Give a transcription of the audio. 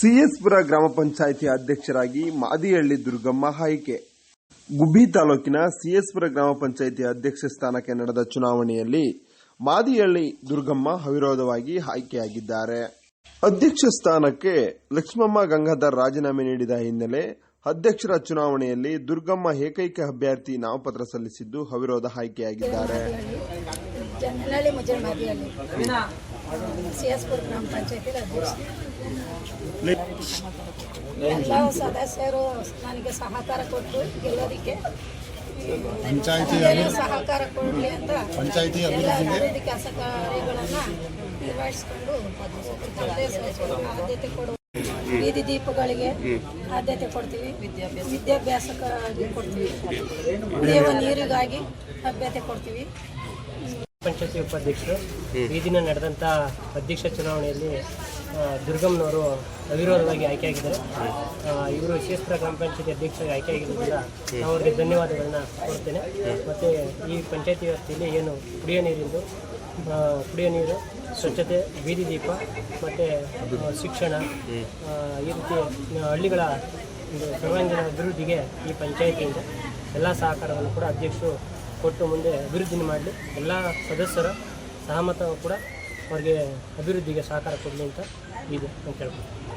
ಸಿಎಸ್ಪುರ ಗ್ರಾಮ ಪಂಚಾಯಿತಿ ಅಧ್ಯಕ್ಷರಾಗಿ ಮಾದಿಹಳ್ಳಿ ದುರ್ಗಮ್ಮ ಆಯ್ಕೆ. ಗುಬ್ಬಿ ತಾಲೂಕಿನ ಸಿಎಸ್ಪುರ ಗ್ರಾಮ ಪಂಚಾಯಿತಿ ಅಧ್ಯಕ್ಷ ಸ್ಥಾನಕ್ಕೆ ನಡೆದ ಚುನಾವಣೆಯಲ್ಲಿ ಮಾದಿಹಳ್ಳಿ ದುರ್ಗಮ್ಮ ಅವಿರೋಧವಾಗಿ ಆಯ್ಕೆಯಾಗಿದ್ದಾರೆ. ಅಧ್ಯಕ್ಷ ಸ್ಥಾನಕ್ಕೆ ಲಕ್ಷ್ಮಮ್ಮ ಗಂಗಾಧರ್ ರಾಜೀನಾಮೆ ನೀಡಿದ ಹಿನ್ನೆಲೆ ಅಧ್ಯಕ್ಷರ ಚುನಾವಣೆಯಲ್ಲಿ ದುರ್ಗಮ್ಮ ಏಕೈಕ ಅಭ್ಯರ್ಥಿ ನಾಮಪತ್ರ ಸಲ್ಲಿಸಿದ್ದು ಅವಿರೋಧ ಆಯ್ಕೆಯಾಗಿದ್ದಾರೆ. ಸಿ ಎಸ್ ಪುರ ಗ್ರಾಮ ಪಂಚಾಯತಿ ಎಲ್ಲ ಸದಸ್ಯರು ನನಗೆ ಸಹಕಾರ ಕೊಟ್ಟು ಗೆಲ್ಲೋದಕ್ಕೆ. ಸಹಕಾರ ಕೊಡಲಿ ಅಂತ ಪಂಚಾಯಿತಿ ಎಲ್ಲ ಅಭಿವೃದ್ಧಿ ಕೆಲಸ ಕಾರ್ಯಗಳನ್ನು ನಿರ್ವಹಿಸಿಕೊಂಡು ಆದ್ಯತೆ ಕೊಡುವ ಬೀದಿ ದೀಪಗಳಿಗೆ ಆದ್ಯತೆ ಕೊಡ್ತೀವಿ. ವಿದ್ಯಾಭ್ಯಾಸಕ್ಕಾಗಿ ಕೊಡ್ತೀವಿ. ಕುಡಿಯುವ ನೀರಿಗಾಗಿ ಆದ್ಯತೆ ಕೊಡ್ತೀವಿ. ಪಂಚಾಯತಿ ಉಪಾಧ್ಯಕ್ಷರು. ಈ ದಿನ ನಡೆದಂಥ ಅಧ್ಯಕ್ಷ ಚುನಾವಣೆಯಲ್ಲಿ ದುರ್ಗಮ್ನವರು ಅವಿರೋಧವಾಗಿ ಆಯ್ಕೆಯಾಗಿದ್ದಾರೆ. ಇವರು ಕ್ಷೇತ್ರ ಗ್ರಾಮ ಪಂಚಾಯತಿ ಅಧ್ಯಕ್ಷರಾಗಿ ಆಯ್ಕೆಯಾಗಿರೋದ್ರಿಂದ ನಾವು ಅವರಿಗೆ ಧನ್ಯವಾದಗಳನ್ನ ಕೊಡ್ತೇನೆ ಮತ್ತು ಈ ಪಂಚಾಯತಿ ವ್ಯವಸ್ಥೆಯಲ್ಲಿ ಏನು ಕುಡಿಯೋ ನೀರಿಂದು ಕುಡಿಯೋ ನೀರು ಸ್ವಚ್ಛತೆ ಬೀದಿ ದೀಪ ಮತ್ತು ಶಿಕ್ಷಣ ಈ ರೀತಿ ಹಳ್ಳಿಗಳ ಒಂದು ಸರ್ವಾಂಗೀಣ ಅಭಿವೃದ್ಧಿಗೆ ಈ ಪಂಚಾಯತಿಯಿಂದ ಎಲ್ಲ ಸಹಕಾರವನ್ನು ಕೂಡ ಅಧ್ಯಕ್ಷರು ಕೊಟ್ಟು ಮುಂದೆ ಅಭಿವೃದ್ಧಿ ಮಾಡಲಿ. ಎಲ್ಲ ಸದಸ್ಯರ ಸಹಮತ ಕೂಡ ಅವರಿಗೆ ಅಭಿವೃದ್ಧಿಗೆ ಸಹಕಾರ ಕೊಡಲಿ ಅಂತ ಇದೆ ಅಂತ ಹೇಳ್ಬೋದು